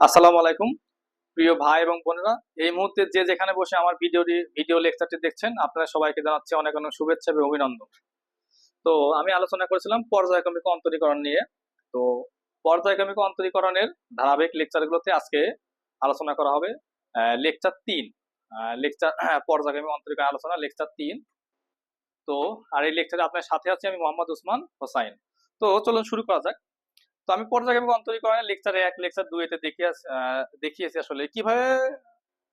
আসসালামু আলাইকুম। প্রিয় ভাই এবং বোনেরা, এই মুহূর্তে যে যেখানে বসে আমার ভিডিওটি, ভিডিও লেকচারটি দেখছেন, আপনারা সবাইকে জানাচ্ছি অনেক অনেক শুভেচ্ছা এবং অভিনন্দন। তো আমি আলোচনা করেছিলাম পর্যায়ক্রমিক অন্তরীকরণ নিয়ে। তো পর্যায়ক্রমিক অন্তরীকরণের ধারাবাহিক লেকচারগুলোতে আজকে আলোচনা করা হবে লেকচার তিন। লেকচার পর্যায়ক্রমিক অন্তরীকরণ আলোচনা, লেকচার তিন। তো, আর এই লেকচারে আপনার সাথে আছি আমি মোহাম্মদ উসমান হোসাইন। তো চলুন শুরু করা যাক। তো আমি পর্যায়ক্রমিক অন্তরীকরণের লেকচারে এক লেকচার দুইতে দেখিয়ে দেখিয়েছি আসলে কীভাবে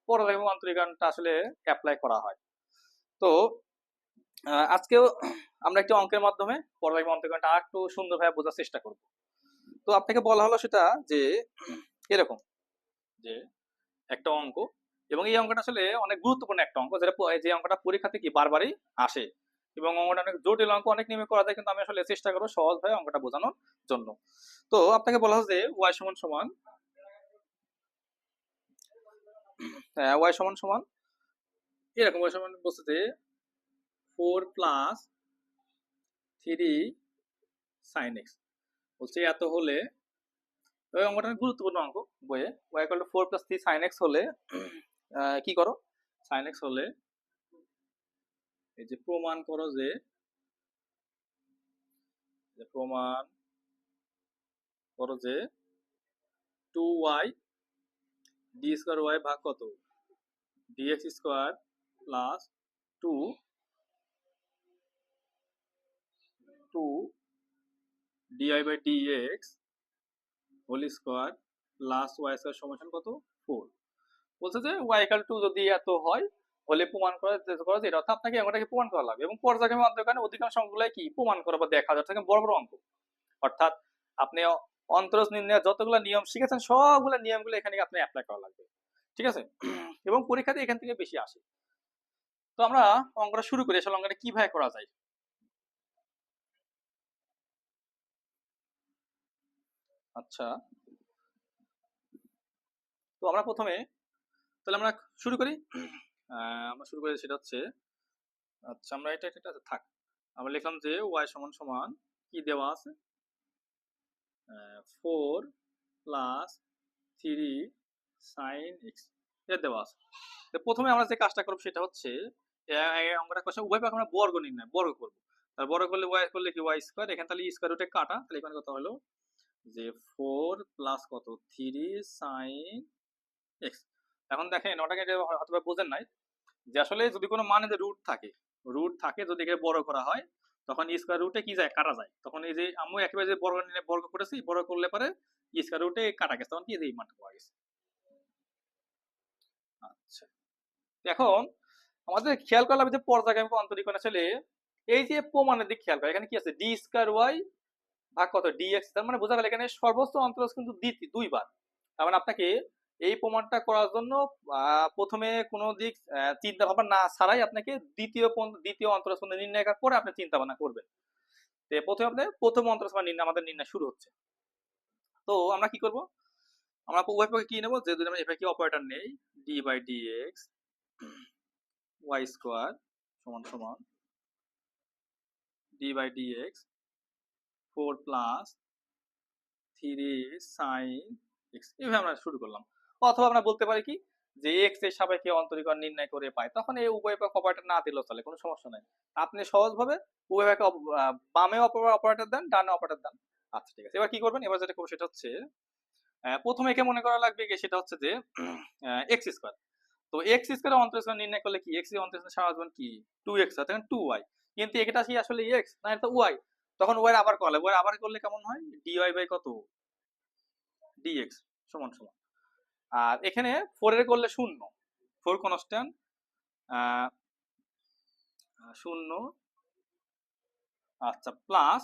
পর্যায়ক্রমিক অন্তরীকরণটা আসলে অ্যাপ্লাই করা হয়। তো আজকেও আমরা একটি অঙ্কের মাধ্যমে পর্যায়ক্রমিক অন্তরীকরণটা আর একটু সুন্দরভাবে বোঝার চেষ্টা করব। তো আপনাকে বলা হলো সেটা যে, এরকম যে একটা অঙ্ক এবং এই অঙ্কটা আসলে অনেক গুরুত্বপূর্ণ একটা অঙ্ক, যেটা যে অঙ্কটা পরীক্ষাতে কি বারবারই আসে। এবং অঙ্কটা অনেক জটিল অঙ্ক, অনেক নিয়মে করা যায়, কিন্তু আমি আসলে চেষ্টা করব সহজভাবে অঙ্কটা বোঝানোর জন্য। তো আপনাকে বলা হচ্ছে ওয়াই সমান সমান ওয়াই সমান সমান, এরকম ওয়াই সমান যে four plus three sine X বলছে এত হলে ওই অঙ্কটা গুরুত্বপূর্ণ অঙ্ক বইয়ে। Y call four plus three sine X হলে কি করো? সাইন এক্স হলে এই যে প্রমাণ করো যে প্রমাণ করো যে two Y D square Y ভাগ কত? DX square plus two two DI by DX whole square plus Y square সমান কত? ফোর বলছে যে ওয়াই ইকাল টু যদি এত হয় হলে প্রমাণ করা করা যেটা অর্থাৎ আপনাকে অঙ্কটাকে প্রমাণ করা লাগবে। এবং পর্যায়ক্রমে অন্তর্কানে অধিকাংশ অঙ্কগুলাই কি? প্রমাণ করা বা দেখা যাচ্ছে বড় বড় অঙ্ক অর্থাৎ আপনি অন্তরজ নির্ণয়ের যতগুলো নিয়ম শিখেছেন, সবগুলো নিয়মগুলো এখানে আপনি অ্যাপ্লাই করা লাগবে। ঠিক আছে? এবং পরীক্ষাতে এখান থেকে বেশি আসে। তো আমরা অঙ্কটা শুরু করি। আসলে অঙ্কটা কীভাবে করা যায়? আচ্ছা। তো আমরা প্রথমে, তাহলে আমরা শুরু করি। আমরা শুরু করি সেটা হচ্ছে আচ্ছা আমরা এটা এটা থাক। আমরা লিখলাম যে ওয়াই সমান সমান কি দেওয়া আছে? Four plus three sine X এটা দেওয়া আছে। প্রথমে আমরা যে কাজটা করব সেটা হচ্ছে আমরা কথা উভয় পাশে আমরা বর্গ নির্ণয়, বর্গ করব। আর বর্গ করলে ওয়াই করলে কি ওয়াই স্কোয়ার এখানে তাহলে স্কোয়ার রুটে কাটা, তাহলে এখানে কত হলো? যে ফোর প্লাস কত? থ্রি সাইন এক্স এখন দেখেন ওটাকে হয়তো বোঝেন নাই যে আসলে যদি কোনো মানে যে রুট থাকে রুট থাকে যদি একে বড় করা হয়, তখন স্কোয়ার রুটে কি যায়? কাটা যায়। তখন এই যে আমি একেবারে যে বর্গ নিয়ে বর্গ করেছি বর্গ করলে পরে স্কোয়ার রুটে কাটা গেছে। তখন কি এই মানটা পাওয়া গেছে? আচ্ছা। এখন আমাদের খেয়াল করলাম যে পর্যায়ক্রমিক অন্তরীকরণ আসলে এই যে প্রমাণের দিক খেয়াল করে, এখানে কি আছে? ডি স্কোয়ার ওয়াই ভাগ কত? ডিএক্স তার মানে বোঝা গেল এখানে সর্বোচ্চ অন্তরজ কিন্তু দুইবার। তার মানে আপনাকে এই প্রমাণটা করার জন্য প্রথমে কোনো দিক চিন্তা ভাবনা না ছাড়াই আপনাকে দ্বিতীয় দ্বিতীয় অন্তরস্পন্দন নির্ণয় পরে আপনি চিন্তা ভাবনা করবেন। তো প্রথমে আপনি, প্রথম অন্তরস্পন্দন নির্ণয়, আমাদের নির্ণয় শুরু হচ্ছে। তো আমরা কি করব? আমরা উভয় পক্ষে কি নেব? যে যদি আমরা এফ কি অপারেটর নেই D by D X Y square সমান সমান D by D X four plus three sine X এইভাবে আমরা শুরু করলাম। অথবা আমরা বলতে পারি কি যে এক্সের সাপেক্ষে অন্তরীকরণ নির্ণয় করে পাই, তখন এই উভয় পক্ষ অপারেটর না দিলেও চলে, কোনো সমস্যা নাই। আপনি সহজভাবে উভয় পক্ষে বামে অপারেটর দেন, ডানে অপারেটর দেন। আচ্ছা ঠিক আছে। এবার কি করবেন? এবার যেটা করব সেটা হচ্ছে প্রথমে একে মনে করা লাগবে কি? সেটা হচ্ছে যে এক্স স্কোয়ার তো এক্স স্কোয়ার অন্তরীকরণ নির্ণয় করলে কি? এক্সের অন্তরীকরণ সারা জীবন কি? টু এক্স তখন টু ওয়াই কিন্তু এটা কি আসলে এক্স না, এটা ওয়াই তখন ওয়াই আবার করলে ওয়াই আবার করলে কেমন হয়? ডি ওয়াই বাই কত? ডিএক্স সমান সমান। আর এখানে ফোর এর করলে শূন্য। ফোর কনস্ট্যান্ট শূন্য আচ্ছা প্লাস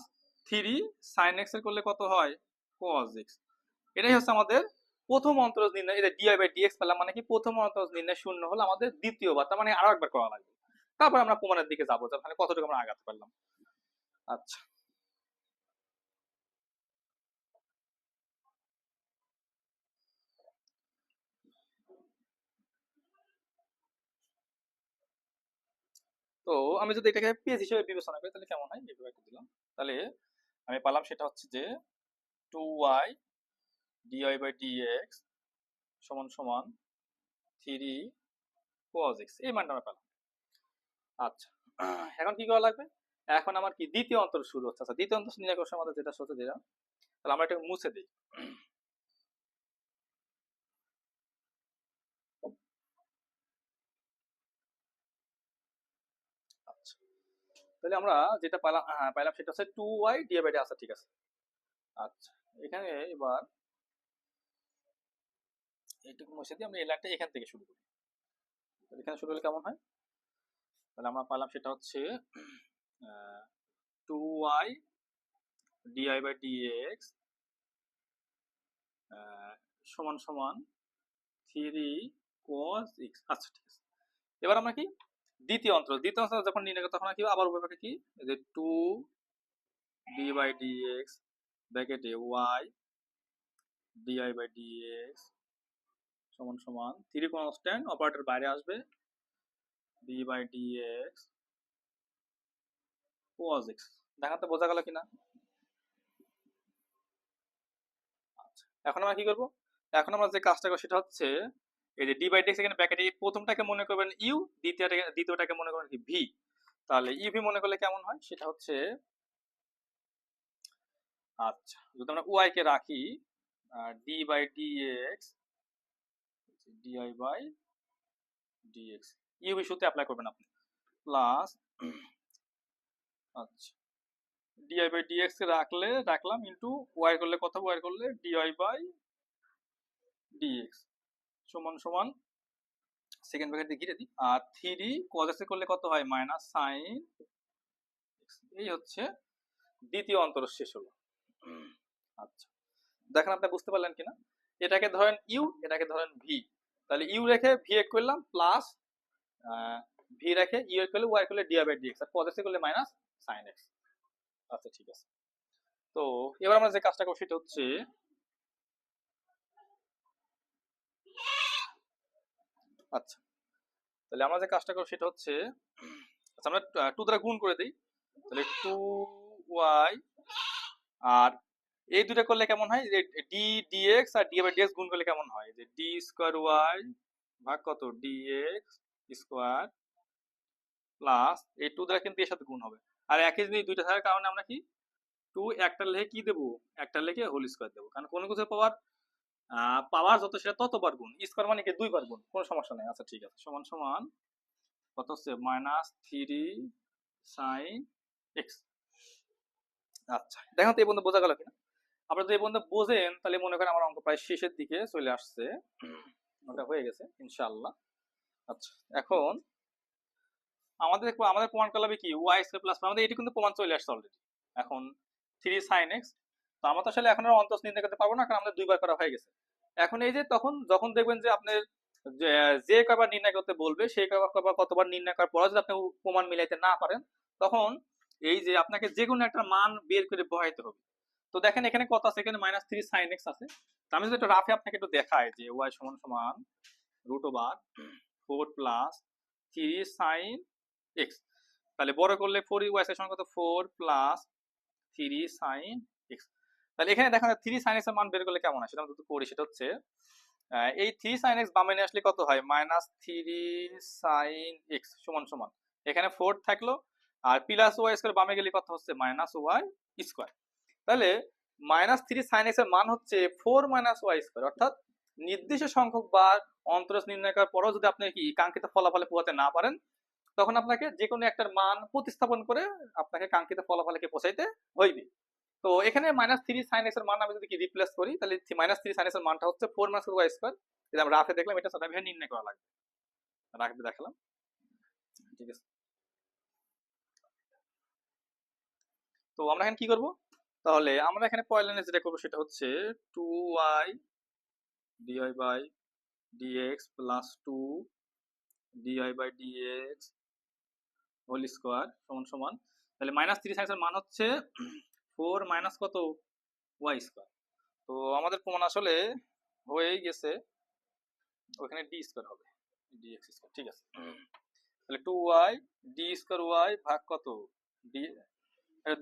থ্রি সাইন এক্সের করলে কত হয়? কজ এক্স এটাই হচ্ছে আমাদের প্রথম অন্তরজ নির্ণয়। এটা ডিআই বাই ডিএক্স পেলাম মানে কি? প্রথম অন্তরজ নির্ণয় শূন্য হলো আমাদের দ্বিতীয়বার তার মানে আরও একবার করা লাগবে। তারপর আমরা প্রমাণের দিকে যাব তাহলে কতটুকু আমরা আগাতে পারলাম। আচ্ছা। তো আমি যদি এটাকে পেজ হিসেবে বিবেচনা করি, তাহলে কেমন হয়? এইভাবে দিলাম। তাহলে আমি পালাম, সেটা হচ্ছে যে two Y DI by DX সমান সমান থ্রি কজ এক্স এই মানটা আমরা পেলাম। আচ্ছা এখন কি করা লাগবে? এখন আমার কি দ্বিতীয় অন্তর শুরু হচ্ছে। আচ্ছা দ্বিতীয় অন্তর নির্ণয় আমাদের যেটা হচ্ছে, যেটা, তাহলে আমরা এটা মুছে দিই আচ্ছা তাহলে আমরা যেটা পেলাম হ্যাঁ পেলাম সেটা হচ্ছে টু ওয়াই বাই আচ্ছা ঠিক আছে। আচ্ছা এখানে এবার এইটুকু মুছে দিয়ে আমরা এই লাইনটা এখান থেকে শুরু করি। এখানে শুরু হলে কেমন হয়? তাহলে আমরা পেলাম সেটা হচ্ছে two Y DI by DX সমান সমান থ্রি কস এক্স আচ্ছা ঠিক আছে। এবার আমরা কি দ্বিতীয় অন্তর দ্বিতীয় অন্তর যখন নিয়ে নেব তখন কি আবার উপরে কি? যে টু ডি বাই ডিএক্স ব্র্যাকেটে ওয়াই ডিআই বাই ডিএক্স সমান সমান থ্রি কনস্ট্যান্ট অপারেটর বাইরে আসবে D by DX cos x দেখাতে বোঝা গেল কিনা? আচ্ছা এখন আমরা কি করব? এখন আমরা যে কাজটা করব সেটা হচ্ছে এই যে ডি বাই ডিএক্স এখানে ব্র্যাকেটে প্রথমটাকে মনে করবেন ইউ দ্বিতীয়টাকে দ্বিতীয়টাকে মনে করবেন কি ভি তাহলে ইভি মনে করলে কেমন হয়? সেটা হচ্ছে আচ্ছা যদি আমরা ওয়াই কে রাখি D by DX DI by DX UV সূত্রে অ্যাপ্লাই করবেন আপনি। প্লাস আচ্ছা ডিআই বাই ডিএক্স রাখলে, রাখলাম ইন্টু ওয়াই করলে কত ওয়াই করলে ডিআই বাই ডিএক্স সমান সমান সেকেন্ড ব্র্যাকেট দিয়ে ঘিরে দিই। আর থ্রি কজ এক্স করলে কত হয়? মাইনাস সাইন এই হচ্ছে দ্বিতীয় অন্তর শেষ হলো। আচ্ছা। দেখেন আপনি বুঝতে পারলেন কিনা? এটাকে ধরেন ইউ এটাকে ধরেন ভি তাহলে ইউ রেখে ভি এক করলাম প্লাস ভি রেখে ইউ এক করলে ওয়াই করলে ডিআই বাই ডিএক্স আর পজিটিভ করলে মাইনাস সাইন এক্স আচ্ছা ঠিক আছে। তো, এবার আমরা যে কাজটা করব সেটা হচ্ছে আচ্ছা। তাহলে আমরা যে কাজটা করব সেটা হচ্ছে আচ্ছা আমরা টু দ্বারা গুণ করে দিই। তাহলে টু ওয়াই আর এই দুটো করলে কেমন হয়? যে ডি ডিএক্স আর ডি বাই ডিএক্স গুণ করলে কেমন হয়? যে ডি স্কোয়ার ওয়াই ভাগ কত? ডিএক্স স্কোয়ার প্লাস এই টু দ্বারা কিন্তু এর সাথে গুণ হবে। আর একই জিনিস দুইটা থাকার কারণে আমরা কি? টু একটা লেখে কি দেবো? একটা লেখে হোল স্কোয়ার দেবো। কারণ কোনো কিছু পাওয়ার পাওয়ার যত সেটা ততবার গুণ স্কোয়ার মানে কি? দুইবার গুণ কোনো সমস্যা নেই। আচ্ছা ঠিক আছে। সমান সমান কত হচ্ছে? মাইনাস থ্রি সাইন এক্স আচ্ছা দেখো তো এই পর্যন্ত বোঝা গেল কিনা? আপনারা যদি এই পর্যন্ত বোঝেন, তাহলে মনে করেন আমার অঙ্ক প্রায় শেষের দিকে চলে আসছে। ওটা হয়ে গেছে, ইনশাআল্লাহ। আচ্ছা এখন আমাদের আমাদের প্রমাণ করলাম কি? ওয়াই স্কোয়ার প্লাস আমাদের এটি কিন্তু প্রমাণ চলে আসছে অলরেডি এখন থ্রি সাইন এক্স আমরা তো আসলে এখন আর অন্তস নির্ণয় করতে পারব না, কারণ আমাদের দুইবার করা হয়ে গেছে। এখন এই যে তখন যখন দেখবেন যে আপনার যে কবার নির্ণয় করতে বলবে, সেই কবার কতবার নির্ণয় করার পর যদি আপনি প্রমাণ মিলাইতে না পারেন, তখন এই যে আপনাকে যে কোনো একটা মান বের করে বহাইতে হবে। তো দেখেন এখানে কত আছে? এখানে মাইনাস থ্রি সাইন এক্স আছে। আমি যদি একটু রাফে আপনাকে একটু দেখাই যে ওয়াই সমান সমান root over four plus three sine X তাহলে বড় করলে ফোর ওয়াই সমান কত? ফোর প্লাস থ্রি সাইন তাহলে এখানে দেখা যায় থ্রি সাইন এক্সের মান বের করলে কেমন হয়? সেটা আমরা করি সেটা হচ্ছে এই থ্রি সাইন এক্স বামে নিয়ে আসলে কত হয়? মাইনাস থ্রি সাইন এক্স সমান সমান। এখানে ফোর থাকল, আর প্লাস ওয়াই স্কোয়ার বামে গেলে কত হচ্ছে? মাইনাস ওয়াই স্কোয়ার তাহলে মাইনাস থ্রি সাইন এক্সের মান হচ্ছে ফোর মাইনাস ওয়াই স্কোয়ার অর্থাৎ নির্দিষ্ট সংখ্যক বার অন্তরস নির্ণয় করার পরেও যদি আপনি কি কাঙ্ক্ষিত ফলাফলে পৌঁছাতে না পারেন, তখন আপনাকে যে কোনো একটার মান প্রতিস্থাপন করে আপনাকে কাঙ্ক্ষিত ফলাফলকে পৌঁছাইতে হইবে। তো এখানে মাইনাস থ্রি সাইন এক্স মান আমি যদি রিপ্লেস করি, তাহলে মাইনাস থ্রি সাইন এক্সের মানটা হচ্ছে ফোর মাইনাস ওয়াই স্কোয়ার যেটা আমরা রাফে দেখলাম, এটা সেটা নির্ণয় করা লাগবে। রাখবে, দেখালাম। ঠিক আছে। তো আমরা এখানে কি করব? তাহলে আমরা এখানে পয়লা লাইনে যেটা করব, সেটা হচ্ছে two Y DI by DX plus two DI by DX whole square সমান সমান। তাহলে মাইনাস থ্রি সাইন্সের মান হচ্ছে ফোর মাইনাস কত? Y square. তো আমাদের প্রমাণ আসলে হয়েই গেছে। ওখানে ডি স্কোয়ার হবে। ডি এক্স স্কোয়ার, ঠিক আছে? তাহলে two Y D square Y ভাগ কত? ডি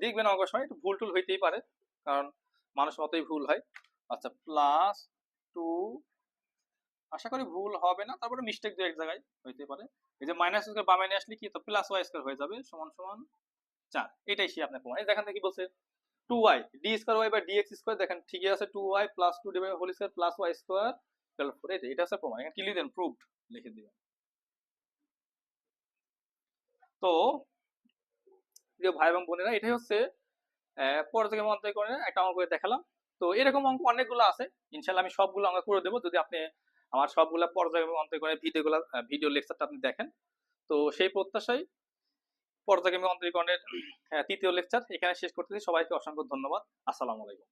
দেখবেন অঙ্ক সময় একটু ভুল টুল হইতেই পারে, কারণ মানুষ মতোই ভুল হয়। আচ্ছা প্লাস টু আশা করি ভুল হবে না, তারপরে মিস্টেক দু এক জায়গায় হইতে পারে। এই যে মাইনাস স্কোয়ার বামে নিয়ে আসলে কি? তো প্লাস ওয়াই স্কোয়ার হয়ে যাবে, সমান সমান চার। এটাই সে আপনার প্রমাণ। দেখেন কি বলছে। Two Y D square Y বা স্কোয়ার দেখেন ঠিকই আছে two Y plus two divide whole square plus Y square four এই এটা হচ্ছে প্রমাণ এখানে কি লিখেন প্রুভড লিখে দিবেন। তো প্রিয় ভাই এবং বোনেরা এটাই হচ্ছে আহ, পর্যায়ক্রমে অন্তরীকরণের একটা অঙ্ক করে দেখালাম। তো এরকম অঙ্ক অনেকগুলো আছে ইনশাল্লাহ আমি সবগুলো অঙ্ক করে দেবো যদি আপনি আমার সবগুলো পর্যায়ক্রমে অন্তরীকরণের ভিডিওগুলো ভিডিও লেকচারটা আপনি দেখেন। তো সেই প্রত্যাশায় পর্যায়ক্রমে অন্তরীকরণের আহ, তৃতীয় লেকচার এখানে শেষ করতেছি। সবাইকে অসংখ্য ধন্যবাদ। আসসালামু আলাইকুম।